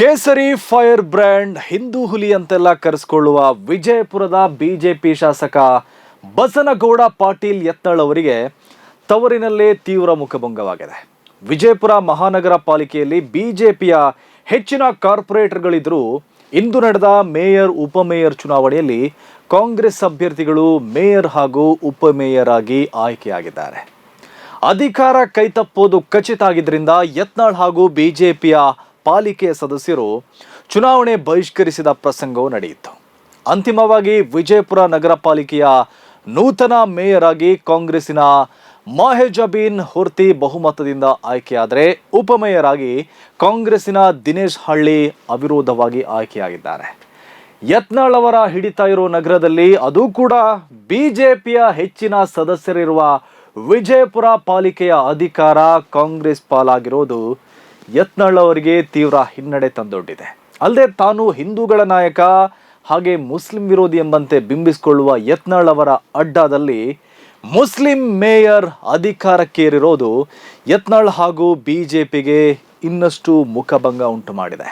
ಕೇಸರಿ fire brand Hindu ಹುಲಿ ಅಂತೆಲ್ಲ ಕರೆಸ್ಕೊಳ್ಳುವ ವಿಜಯಪುರದ ಬಿಜೆಪಿ ಶಾಸಕ ಬಸನಗೌಡ ಪಾಟೀಲ್ ಯತ್ನಾಳ್ ಅವರಿಗೆ ತವರಿನಲ್ಲೇ ತೀವ್ರ ಮುಖಭಂಗವಾಗಿದೆ. ವಿಜಯಪುರ ಮಹಾನಗರ ಪಾಲಿಕೆಯಲ್ಲಿ ಬಿಜೆಪಿಯ ಹೆಚ್ಚಿನ ಕಾರ್ಪೊರೇಟರ್ಗಳಿದ್ದರೂ ಇಂದು ನಡೆದ ಮೇಯರ್, ಉಪಮೇಯರ್ ಚುನಾವಣೆಯಲ್ಲಿ ಕಾಂಗ್ರೆಸ್ ಅಭ್ಯರ್ಥಿಗಳು ಮೇಯರ್ ಹಾಗೂ ಉಪಮೇಯರ್ ಆಗಿ ಆಯ್ಕೆಯಾಗಿದ್ದಾರೆ. ಅಧಿಕಾರ ಕೈತಪ್ಪೋದು ಖಚಿತ ಆಗಿದ್ದರಿಂದ ಯತ್ನಾಳ್ ಹಾಗೂ ಬಿಜೆಪಿಯ ಪಾಲಿಕೆಯ ಸದಸ್ಯರು ಚುನಾವಣೆ ಬಹಿಷ್ಕರಿಸಿದ ಪ್ರಸಂಗವು ನಡೆಯಿತು. ಅಂತಿಮವಾಗಿ ವಿಜಯಪುರ ನಗರ ಪಾಲಿಕೆಯ ನೂತನ ಮೇಯರ್ ಆಗಿ ಕಾಂಗ್ರೆಸ್ಸಿನ ಮಾಹೆಜಬೀನ್ ಹುರ್ತಿ ಬಹುಮತದಿಂದ ಆಯ್ಕೆಯಾದರೆ ಉಪಮೇಯರ್ ಆಗಿ ಕಾಂಗ್ರೆಸ್ಸಿನ ದಿನೇಶ್ ಹಳ್ಳಿ ಅವಿರೋಧವಾಗಿ ಆಯ್ಕೆಯಾಗಿದ್ದಾರೆ. ಯತ್ನಾಳ್ ಅವರ ಹಿಡಿತಾ ಇರೋ ನಗರದಲ್ಲಿ ಅದು ಕೂಡ ಬಿಜೆಪಿಯ ಹೆಚ್ಚಿನ ಸದಸ್ಯರಿರುವ ವಿಜಯಪುರ ಪಾಲಿಕೆಯ ಅಧಿಕಾರ ಕಾಂಗ್ರೆಸ್ ಪಾಲಾಗಿರೋದು ಯತ್ನಾಳ್ ಅವರಿಗೆ ತೀವ್ರ ಹಿನ್ನಡೆ ತಂದೊಡ್ಡಿದೆ. ಅಲ್ಲದೆ ತಾನು ಹಿಂದೂಗಳ ನಾಯಕ, ಹಾಗೆ ಮುಸ್ಲಿಂ ವಿರೋಧಿ ಎಂಬಂತೆ ಬಿಂಬಿಸಿಕೊಳ್ಳುವ ಯತ್ನಾಳ್ ಅವರ ಅಡ್ಡಾದಲ್ಲಿ ಮುಸ್ಲಿಂ ಮೇಯರ್ ಅಧಿಕಾರಕ್ಕೇರಿರೋದು ಯತ್ನಾಳ್ ಹಾಗೂ ಬಿ ಜೆ ಪಿಗೆ ಇನ್ನಷ್ಟು ಮುಖಭಂಗ ಉಂಟು ಮಾಡಿದೆ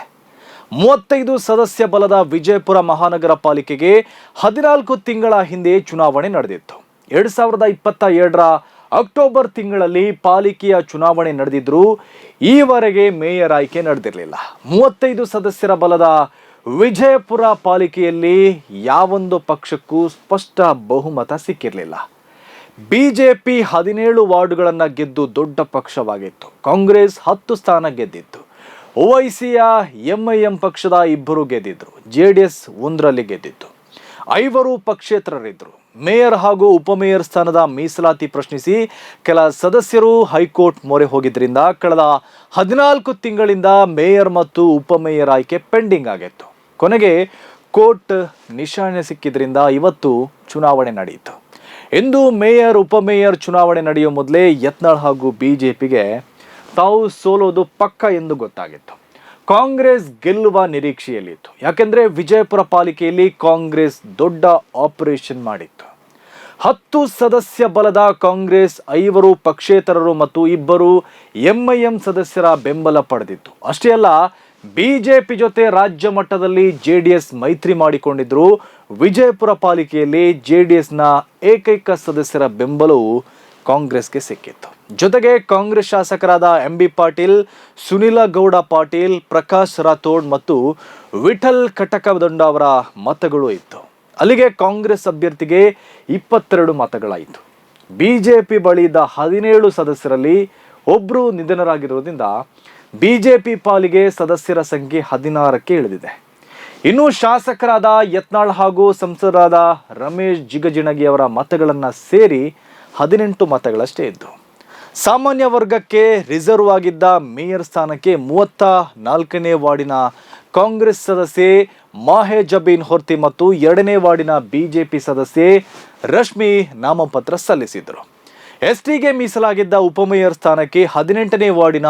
ಮೂವತ್ತೈದು ಸದಸ್ಯ ಬಲದ ವಿಜಯಪುರ ಮಹಾನಗರ ಪಾಲಿಕೆಗೆ ಹದಿನಾಲ್ಕು ತಿಂಗಳ ಹಿಂದೆ ಚುನಾವಣೆ ನಡೆದಿತ್ತು. ಎರಡ್ ಸಾವಿರದ ಇಪ್ಪತ್ತ ಎರಡರ ಅಕ್ಟೋಬರ್ ತಿಂಗಳಲ್ಲಿ ಪಾಲಿಕೆಯ ಚುನಾವಣೆ ನಡೆದಿದ್ದರೂ ಈವರೆಗೆ ಮೇಯರ್ ಆಯ್ಕೆ ನಡೆದಿರಲಿಲ್ಲ. ಮೂವತ್ತೈದು ಸದಸ್ಯರ ಬಲದ ವಿಜಯಪುರ ಪಾಲಿಕೆಯಲ್ಲಿ ಯಾವೊಂದು ಪಕ್ಷಕ್ಕೂ ಸ್ಪಷ್ಟ ಬಹುಮತ ಸಿಕ್ಕಿರಲಿಲ್ಲ. ಬಿಜೆಪಿ ಹದಿನೇಳು ವಾರ್ಡ್ಗಳನ್ನು ಗೆದ್ದು ದೊಡ್ಡ ಪಕ್ಷವಾಗಿತ್ತು. ಕಾಂಗ್ರೆಸ್ ಹತ್ತು ಸ್ಥಾನ ಗೆದ್ದಿತ್ತು. ಓವೈಸಿಯ ಎಂಐಎಂ ಪಕ್ಷದ ಇಬ್ಬರು ಗೆದ್ದಿದ್ರು. ಜೆ ಡಿ ಎಸ್ ಒಂದರಲ್ಲಿ ಗೆದ್ದಿತ್ತು. ಐವರು ಪಕ್ಷೇತರರಿದ್ದರು. ಮೇಯರ್ ಹಾಗೂ ಉಪಮೇಯರ್ ಸ್ಥಾನದ ಮೀಸಲಾತಿ ಪ್ರಶ್ನಿಸಿ ಕೆಲ ಸದಸ್ಯರು ಹೈಕೋರ್ಟ್ ಮೊರೆ ಹೋಗಿದ್ದರಿಂದ ಕಳೆದ ಹದಿನಾಲ್ಕು ತಿಂಗಳಿಂದ ಮೇಯರ್ ಮತ್ತು ಉಪಮೇಯರ್ ಆಯ್ಕೆ ಪೆಂಡಿಂಗ್ ಆಗಿತ್ತು. ಕೊನೆಗೆ ಕೋರ್ಟ್ ನಿಶಾನೆ ಸಿಕ್ಕಿದ್ರಿಂದ ಇವತ್ತು ಚುನಾವಣೆ ನಡೆಯಿತು. ಇಂದು ಮೇಯರ್, ಉಪಮೇಯರ್ ಚುನಾವಣೆ ನಡೆಯುವ ಮೊದಲೇ ಯತ್ನಾಳ್ ಹಾಗೂ ಬಿಜೆಪಿಗೆ ತಾವು ಸೋಲೋದು ಪಕ್ಕ ಎಂದು ಗೊತ್ತಾಗಿತ್ತು. ಕಾಂಗ್ರೆಸ್ ಗೆಲ್ಲುವ ನಿರೀಕ್ಷೆಯಲ್ಲಿತ್ತು. ಯಾಕೆಂದ್ರೆ ವಿಜಯಪುರ ಪಾಲಿಕೆಯಲ್ಲಿ ಕಾಂಗ್ರೆಸ್ ದೊಡ್ಡ ಆಪರೇಷನ್ ಮಾಡಿತ್ತು. ಹತ್ತು ಸದಸ್ಯ ಬಲದ ಕಾಂಗ್ರೆಸ್, ಐವರು ಪಕ್ಷೇತರರು ಮತ್ತು ಇಬ್ಬರು ಎಂಐಎಂ ಸದಸ್ಯರ ಬೆಂಬಲ ಪಡೆದಿತ್ತು. ಅಷ್ಟೇ ಅಲ್ಲ ಬಿಜೆಪಿ ಜೊತೆ ರಾಜ್ಯ ಮಟ್ಟದಲ್ಲಿ ಜೆ ಮೈತ್ರಿ ಮಾಡಿಕೊಂಡಿದ್ರು. ವಿಜಯಪುರ ಪಾಲಿಕೆಯಲ್ಲಿ ಜೆ ಡಿ ಎಸ್ನ ಏಕೈಕ ಸದಸ್ಯರ ಬೆಂಬಲವು ಕಾಂಗ್ರೆಸ್ಗೆ ಸಿಕ್ಕಿತ್ತು. ಜೊತೆಗೆ ಕಾಂಗ್ರೆಸ್ ಶಾಸಕರಾದ ಎಂ ಬಿ ಪಾಟೀಲ್, ಸುನಿಲ ಗೌಡ ಪಾಟೀಲ್, ಪ್ರಕಾಶ್ ರಾಥೋಡ್ ಮತ್ತು ವಿಠಲ್ ಕಟಕದೊಂಡ ಅವರ ಮತಗಳು ಇತ್ತು. ಅಲ್ಲಿಗೆ ಕಾಂಗ್ರೆಸ್ ಅಭ್ಯರ್ಥಿಗೆ ಇಪ್ಪತ್ತೆರಡು ಮತಗಳಾಯಿತು. ಬಿ ಬಿಜೆಪಿ ಬಳಿ ಇದ್ದ ಹದಿನೇಳು ಸದಸ್ಯರಲ್ಲಿ ಒಬ್ಬರು ಜೆ ಪಿ ಪಾಲಿಗೆ ಸದಸ್ಯರ ಸಂಖ್ಯೆ ಹದಿನಾರಕ್ಕೆ ಇಳಿದಿದೆ. ಇನ್ನು ಶಾಸಕರಾದ ಯತ್ನಾಳ್ ಹಾಗೂ ಸಂಸದರಾದ ರಮೇಶ್ ಜಿಗಜಿಣಗಿ ಅವರ ಮತಗಳನ್ನು ಸೇರಿ ಹದಿನೆಂಟು ಮತಗಳಷ್ಟೇ ಇದ್ದು. ಸಾಮಾನ್ಯ ವರ್ಗಕ್ಕೆ ರಿಸರ್ವ್ ಆಗಿದ್ದ ಮೇಯರ್ ಸ್ಥಾನಕ್ಕೆ ಮೂವತ್ತ ನಾಲ್ಕನೇ ವಾರ್ಡಿನ ಕಾಂಗ್ರೆಸ್ ಸದಸ್ಯೆ ಮಾಹೆ ಜಬೀನ್ ಹೊರ್ತಿ ಮತ್ತು ಎರಡನೇ ವಾರ್ಡಿನ ಬಿಜೆಪಿ ಸದಸ್ಯೆ ರಶ್ಮಿ ನಾಮಪತ್ರ ಸಲ್ಲಿಸಿದರು. ಎಸ್ಟಿಗೆ ಮೀಸಲಾಗಿದ್ದ ಉಪಮೇಯರ್ ಸ್ಥಾನಕ್ಕೆ ಹದಿನೆಂಟನೇ ವಾರ್ಡಿನ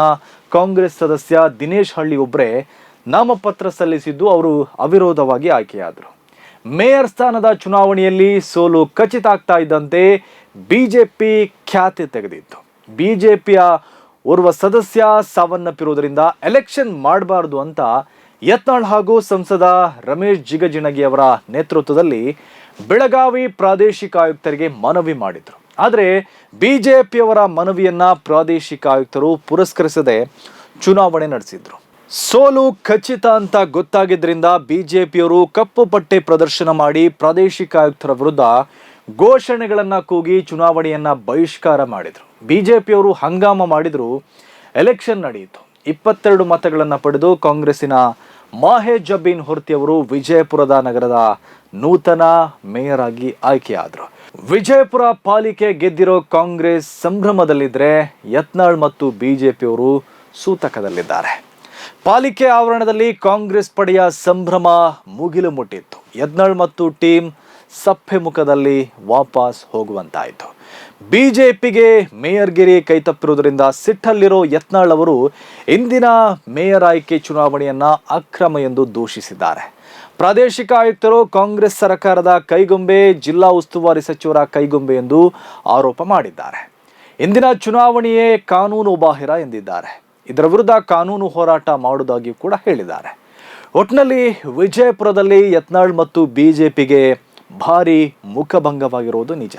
ಕಾಂಗ್ರೆಸ್ ಸದಸ್ಯ ದಿನೇಶ್ ಹಳ್ಳಿ ಒಬ್ಬರೇ ನಾಮಪತ್ರ ಸಲ್ಲಿಸಿದ್ದು ಅವರು ಅವಿರೋಧವಾಗಿ ಆಯ್ಕೆಯಾದರು. ಮೇಯರ್ ಸ್ಥಾನದ ಚುನಾವಣೆಯಲ್ಲಿ ಸೋಲು ಖಚಿತ ಆಗ್ತಾ ಇದ್ದಂತೆ ಬಿಜೆಪಿ ಖ್ಯಾತಿ ತೆಗೆದಿತ್ತು. ಬಿಜೆಪಿಯ ಓರ್ವ ಸದಸ್ಯ ಸಾವನ್ನಪ್ಪಿರುವುದರಿಂದ ಎಲೆಕ್ಷನ್ ಮಾಡಬಾರದು ಅಂತ ಯತ್ನಾಳ್ ಹಾಗೂ ಸಂಸದ ರಮೇಶ್ ಜಿಗಜಿಣಗಿ ಅವರ ನೇತೃತ್ವದಲ್ಲಿ ಬೆಳಗಾವಿ ಪ್ರಾದೇಶಿಕ ಆಯುಕ್ತರಿಗೆ ಮನವಿ ಮಾಡಿದರು. ಆದರೆ ಬಿಜೆಪಿಯವರ ಮನವಿಯನ್ನ ಪ್ರಾದೇಶಿಕ ಆಯುಕ್ತರು ಪುರಸ್ಕರಿಸದೆ ಚುನಾವಣೆ ನಡೆಸಿದ್ರು. ಸೋಲು ಖಚಿತ ಅಂತ ಗೊತ್ತಾಗಿದ್ರಿಂದ ಬಿಜೆಪಿಯವರು ಕಪ್ಪು ಪಟ್ಟೆ ಪ್ರದರ್ಶನ ಮಾಡಿ ಪ್ರಾದೇಶಿಕ ಆಯುಕ್ತರ ವಿರುದ್ಧ ಘೋಷಣೆಗಳನ್ನು ಕೂಗಿ ಚುನಾವಣೆಯನ್ನು ಬಹಿಷ್ಕಾರ ಮಾಡಿದ್ರು. ಬಿಜೆಪಿಯವರು ಹಂಗಾಮ ಮಾಡಿದ್ರು. ಎಲೆಕ್ಷನ್ ನಡೆಯಿತು. ಇಪ್ಪತ್ತೆರಡು ಮತಗಳನ್ನು ಪಡೆದು ಕಾಂಗ್ರೆಸ್ಸಿನ ಮಾಹೆ ಜಬೀನ್ ಹೊರ್ತಿಯವರು ವಿಜಯಪುರದ ನಗರದ ನೂತನ ಮೇಯರ್ ಆಗಿ ಆಯ್ಕೆಯಾದರು. ವಿಜಯಪುರ ಪಾಲಿಕೆ ಗೆದ್ದಿರೋ ಕಾಂಗ್ರೆಸ್ ಸಂಭ್ರಮದಲ್ಲಿದ್ದರೆ ಯತ್ನಾಳ್ ಮತ್ತು ಬಿಜೆಪಿಯವರು ಸೂತಕದಲ್ಲಿದ್ದಾರೆ. ಪಾಲಿಕೆ ಆವರಣದಲ್ಲಿ ಕಾಂಗ್ರೆಸ್ ಪಡೆಯ ಸಂಭ್ರಮ ಮುಗಿಲು ಮುಟ್ಟಿತ್ತು. ಯತ್ನಾಳ್ ಮತ್ತು ಟೀಮ್ ಸಪ್ಪೆ ಮುಖದಲ್ಲಿ ವಾಪಸ್ ಹೋಗುವಂತಾಯಿತು. ಬಿಜೆಪಿಗೆ ಮೇಯರ್ಗಿರಿ ಕೈತಪ್ಪಿರುವುದರಿಂದ ಸಿಟ್ಟಲ್ಲಿರೋ ಯತ್ನಾಳ್ ಅವರು ಇಂದಿನ ಮೇಯರ್ ಆಯ್ಕೆ ಚುನಾವಣೆಯನ್ನ ಅಕ್ರಮ ಎಂದು ದೂಷಿಸಿದ್ದಾರೆ. ಪ್ರಾದೇಶಿಕ ಆಯುಕ್ತರು ಕಾಂಗ್ರೆಸ್ ಸರ್ಕಾರದ ಕೈಗೊಂಬೆ, ಜಿಲ್ಲಾ ಉಸ್ತುವಾರಿ ಸಚಿವರ ಕೈಗೊಂಬೆ ಎಂದು ಆರೋಪ ಮಾಡಿದ್ದಾರೆ. ಇಂದಿನ ಚುನಾವಣೆಯೇ ಕಾನೂನು ಬಾಹಿರ ಎಂದಿದ್ದಾರೆ. ಇದರ ವಿರುದ್ಧ ಕಾನೂನು ಹೋರಾಟ ಮಾಡುವುದಾಗಿ ಕೂಡ ಹೇಳಿದ್ದಾರೆ. ಒಟ್ನಲ್ಲಿ ವಿಜಯಪುರದಲ್ಲಿ ಯತ್ನಾಳ್ ಮತ್ತು ಬಿಜೆಪಿಗೆ ಭಾರಿ ಮುಖಭಂಗವಾಗಿರುವುದು ನಿಜ.